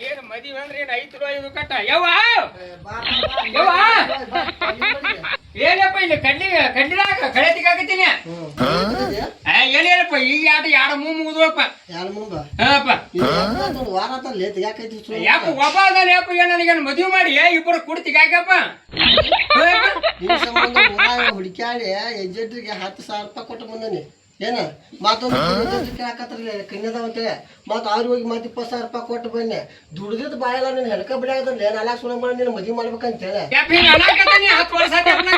ಏನ್ ಮದಿವೆ ಅಂದ್ರೆ ಏನ್ ಐದು ಐದು ಕಟ್ಟ? ಯವ್ವ! ಯವ್ವ! ಏನಪ್ಪ ಇಲ್ಲಿ ಕಣ್ಣಿಗೆ ಕಡ್ಲಿದಾಗ ಕಳೆ ತಿಕ್ಕಾಕತ್ತೀನಿ. ಏನ್ ಹೇಳಪ್ಪ ಈಗ ಆಟ ಯಾರ ಮೂ ಮುಂಬ ಹಾಪ? ಯಾಕ ಒಬ್ಬ ಅದಾನ ಯಪ್ಪ ಏನ್ ನನಗೆ ಮದುವೆ ಮಾಡಿ? ಇಬ್ಬರು ಕುಡಿ ತಿಕ್ಕಾಕಪ್ಪ. ಹುಡುಕ್ಯಾಡಿ ಎಜೆಂಟ್ರಿಗೆ ಹತ್ತು ಸಾವಿರ ರೂಪಾಯಿ ಕೊಟ್ಟು ಬಂದನಿ. ಏನ? ಮತ್ತೊಂದು ಕೇಳಕತ್ರಲ್ಲ ಕನ್ಯದಾವ ಅಂತೇಳಿ ಮತ್ತ ಅವ್ರಿಗೆ ಹೋಗಿ ಮತ್ತೆ ಇಪ್ಪತ್ತು ಸಾವಿರ ರೂಪಾಯಿ ಕೊಟ್ಟು ಬನ್ನಿ. ದುಡ್ದಿದ್ದು ಬಾಯಲ್ಲ ನೀನು ಹೆಲ್ಕ ಬಿಡಾಗದಲ್ಲಿ ನಾಲ್ಕು ಸುಲಭ ಮಾಡಿ ನೀನು ಮದುವೆ ಮಾಡ್ಬೇಕಂತ ಹೇಳಿ. ಹತ್ತು ವರ್ಷ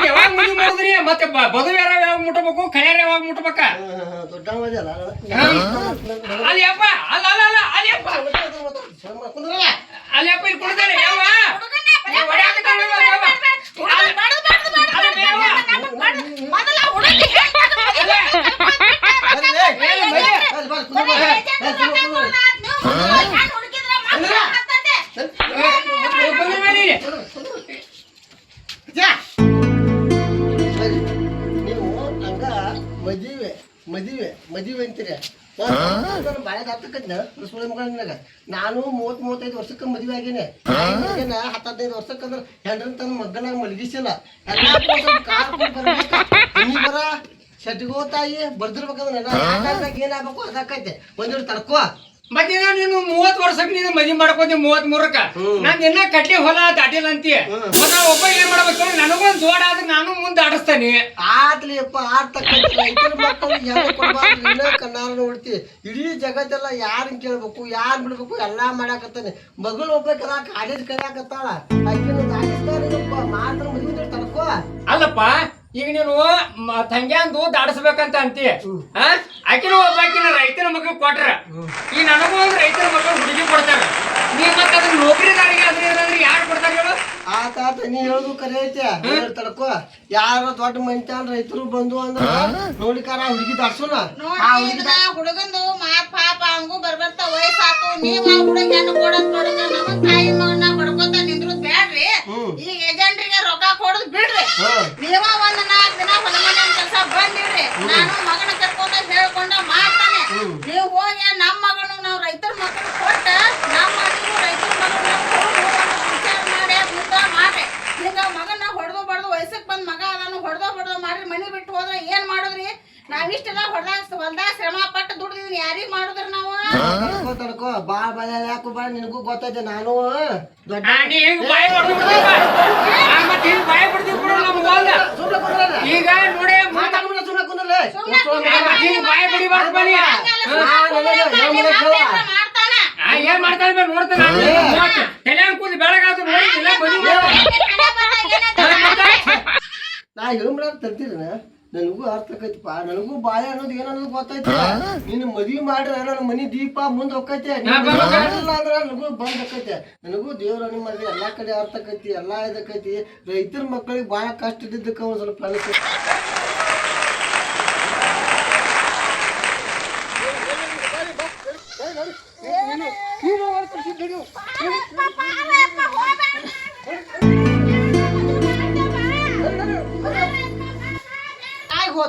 ಯಾವಾಗ ಮದುವೆ ಮಾಡಿದ್ರಿ? ಮತ್ತೆ ಬದುವೆ ಯಾವಾಗ ಮುಟ್ಬೇಕು? ಕಳ್ಯಾರ ಯಾವಾಗ ಮುಟ್ಬೇಕ? ದೊಡ್ಡ ಮದಿ ಅಲ್ಲ. ಅಲ್ಲಿ ಅಲ್ಲ ಅಲ್ಲ ಅಲ್ಲ ಅಲ್ಲಿ ಯಪ್ಪ ಕುಂದ್ರಲ್ಲ. ಅಲ್ಲಿ ಯಪ್ಪ ಇಲ್ಲಿ ಕೊಡ್ತಾರೆ ನೀವು ಹಂಗ ಮದುವೆ ಮದುವೆ ಮದುವೆ ಅಂತೀರಿ. ಬಾಳೆ ಹತ್ತಕ್ಕಂದ ಸುಳ್ಳು ಮಗಳ ನಿನಗ. ನಾನು ಮೂವತ್ ಮೂವತ್ತೈದು ವರ್ಷಕ್ಕೆ ಮದುವೆ ಆಗೇನೆ. ಹತ್ತದೈದು ವರ್ಷಕ್ಕೆ ಅಂದ್ರೆ ಹೆಂಡ್ರನ್ ತನ್ನ ಮಗನಾಗ ಮಲಗಿಸಿಲ್ಲ. ಎಲ್ಲ ಕಾರ್ ನೀ ಬರ ಶೆಟ್ಗೋ ತಾಯಿ ಬರ್ದಿರ್ಬೇಕಂದ್ರೆ ಏನಾಗಬೇಕು ಅದಕ್ಕೈತೆ ಒಂದೆರಡು ತಡ್ಕೋ. ಮತ್ತೆ ನಾನು ನೀನು ಮೂವತ್ ವರ್ಷಕ್ಕೆ ನೀನು ಮದುವೆ ಮಾಡ್ಕೋತಿ ಮೂವತ್ ಮೂರಕ್ಕ. ನಾನ್ ಇನ್ನ ಕಟ್ಟಿ ಹೊಲ ದಾಟಿಲ್ಲ ಅಂತೀಯ. ಮತ್ತೆ ಒಬ್ಬ ಏನ್ ಮಾಡ್ಬೇಕು ನನಗೊಂದ್ ಜೋಡ ಆದ್ರೆ ನಾನು ಮುಂದೆ ಆಡಿಸ್ತಾನೆ. ಆತ್ಲಿ ಅಪ್ಪ ಆಡ್ತಕ್ಕಂಥ ರೈತರ ಉಡ್ತಿ ಹೆಣ್ಣು ಕೊಡ್ಬಾರ್ದು ಇನ್ನ ಕಣ್ಣಾರ ನೋಡ್ತಿ ಇಡೀ ಜಗತ್ತೆಲ್ಲ ಯಾರನ್ನ ಕೇಳ್ಬೇಕು ಯಾರು ಬಿಡ್ಬೇಕು ಎಲ್ಲಾ ಮಾಡಾಕತ್ತಾನೆ. ಮಗಳು ಒಬ್ಬಾಕಲ್ಲ ಕಾಲೇಜ್ ಕಲಿಯಾಕತ್ತಾಳ ಮಾತ್ರ ಮದುವೆ ತಡ್ಕೋ ಅಲ್ಲಪ್ಪ ಈಗ ನೀನು ತಂಗ್ಯಾಂದು ದಾಡಿಸ್ಬೇಕಂತ ಅಂತಿ? ಆಕಿನ ಒಬ್ಬಾಕಿನ ರೈತನ ಮಗ ಕೊಟ್ರ. ಈ ನನಗೂ ಒಂದು ರೈತರ ಮಗ ಹುಡುಗಿ ಕೊಡ್ತಾರ. ನೀ ಮತ್ತೆ ಅದನ್ನ ನೌಕರಿದಾರಿಗೆ ಅದ್ರ ಅಂದ್ರೆ ಯಾರು ಕೊಡ್ತಾರ ಹೇಳು? ಆತ ಆತ ನೀ ಹೇಳುದು ಕರೆ ಐತೆ. ತಡ್ಕೋ. ಯಾರ ದೊಡ್ಡ ಮಂಚಾನ್ ರೈತರು ಬಂದು ಅಂದ್ರ ನೋಡಿಕಾರ ಹುಡುಗಿ ದಾಡ್ಸೋಣ. ಹುಡುಗಂದು ಮಾತ್ ಪಾಪ ಹಂಗೂ ಬರ್ಬರ್ತ ವಯಸ್ಸಾತು. ನೀವ್ ಆ ಹುಡುಗ ಹೆಣ್ಣು ಕೊಡೋದ್ ನೋಡಿದ್ರ ನಮ್ಮ ತಾಯಿ ಮಗನ ಬಡ್ಕೋತ ನಿಂದ್ರು ಬೇಡ್ರಿ. ಈಗ ಏಜೆಂಟ್ರಿಗೆ ರೊಕ್ಕ ಕೊಡೋದ್ ಬಿಡ್ರಿ ಹಾ ನೀವ ಒಂದ್ ನಾಲ್ಕ್ ದಿನ ಹೊಲ ಮನೆ ಕೆಲಸ ಬಂದಿಡ್ರಿ ನಾನು ಮಗನ ಕರ್ಕೊಂಡ ಹೇಳ್ಕೊಂಡ ಮಾಡ್ತಾನೆ ನೀವ್ ಹೋಗಿ ನಮ್ಮ ಮಗನು ನಾವ್ ರೈತರ ಮಕ್ಕಳು ಕೊಟ್ಟ ನಮ್ಮ ಮಗನು ರೈತರ ಮಗನ ವಿಚಾರ ಮಾಡಿ ಮುಂದ ಮಾಡ್ರಿ ಈಗ ಮಗನ ಹೊಡೆದು ಬಡ್ದು ವಯಸ್ಸಕ್ ಬಂದ್ ಮಗ ಅದಾನು ಹೊಡೆದೋ ಬಡ್ದೋ ಮಾಡ್ರಿ ಮನಿ ಬಿಟ್ಟು ಹೋದ್ರೆ ಏನ್ ಮಾಡುದ್ರಿ ನಾವ್ ಇಷ್ಟೆಲ್ಲ ಹೊಲ್ದಾಗ ಹೊಲ್ದಾಗ ಶ್ರಮ ಪಟ್ಟು ದುಡ್ದಿದ್ರಿ ಯಾರಿಗ್ ಮಾಡುದ್ರ ನಾವು? ತಡ್ಕೋ ತಡ್ಕೋ ಬಾ ಬಾ ಯಾಕೋ ಬಾ ನಿನಗೂ ಗೊತ್ತೈತೆ ನಾನು. ದೊಡ್ಡ ಆ, ನೀ ಹಿಂಗ್ ಬಾಯಿ ಹೊಡ್ದು ಬಿಡ್ತೀವ. ಆ, ಮತ್ತೆ ಹಿಂಗ್ ಬಾಯಿ ಬಿಡ್ತೀವಿ ಬಿಡು ನಮ್ಮ ಹೊಲ್ದ. ಸುಮ್ನೆ ಕುಂದ್ರಲ್ಲ. ಈಗ ನೋಡಿ ಮುಂದೆ ಮಾತಾಡ್ಬಿಡ ಸುಮ್ನೆ ಕುಂದ್ರಲ್ಲ. ಸುಮ್ನೆ ಸುಮ್ನೆ ಆ, ಮತ್ತೆ ಹಿಂಗ್ ಬಾಯಿ ಬಿಡಿಬಾರ್ದು ಬನ್ನಿ. ಮಾಡ್ತಾನ. ಆ, ಏನ್ ಮಾಡ್ತಾನೆ ಬೇ ನೋಡ್ತಾನೆ ತಲೆ ಕೂದಿ ಬೆಳಗಾದ್ರು ನೋಡಿದ್ದಿಲ್ಲ ಮದುವೆ ನಾ ಹೇಳ್ಬಿಡ ತರ್ತೀರ ನನಗೂ ಅರ್ಥ ಪಾ ನನಗೂ ಬಾಯ ಅನ್ನೋದು ಏನನ್ನೋದು ಗೊತ್ತೈತಿ ನಿನ್ನ ಮದ್ವಿ ಮಾಡ್ರ ನನ್ನ ಮನಿ ದೀಪ ಮುಂದ್ ಹೋಗೈತೆ ಹಾ, ಬಾ, ಬಾ. ಅಂದ್ರೆ ನನಗೂ ಬಂದ್ ಆಕೈತೆ ನನಗೂ ದೇವ್ರ ಅನಿ ಮಾಡಿದ್ರೆ ಎಲ್ಲಾ ಕಡೆ ಅರ್ಥ ಆಕೈತಿ ಎಲ್ಲಾ ಇದಕ್ಕೈತಿ ರೈತರ ಮಕ್ಕಳಿಗೆ ಬಾಳ ಕಷ್ಟ ಇದ್ದಿದ್ದಕ್ಕ ಒಂದ್ ಸ್ವಲ್ಪ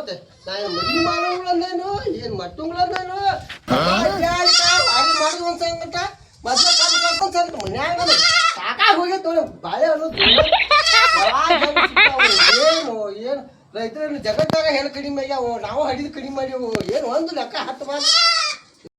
ಹೋತೆ ನಾನು ಮದ್ವಿ ಮಾಡೋಗಳಂದೇನು ಏನ್ ಮಟ್ಟುಗಳಂದೇನು ವಾರಿ ಮಾಡೋದು ಒಂದ್ ಸಂಗಟ ಕಳ್ಕೊಂಡ್ ಸಂಗಟ ಮನ್ಯಾಗ ಸಾಕಾಗಿ ಹೋಗೈತೆ ನೋಡಿ ಬಾಳೆ ಅನ್ನೋದು ಏನು ಏನು? ರೈತರನ್ನು ಜಗತ್ತಾಗ ಹೆಣ್ಣು ಕಡಿಮೆ ಆಗ್ಯಾವ. ನಾವು ಹಡಿದು ಕಡಿಮೆ ಮಾಡ್ಯಾವು. ಏನು ಒಂದು ಲೆಕ್ಕ ಹತ್ತು ಮಾತು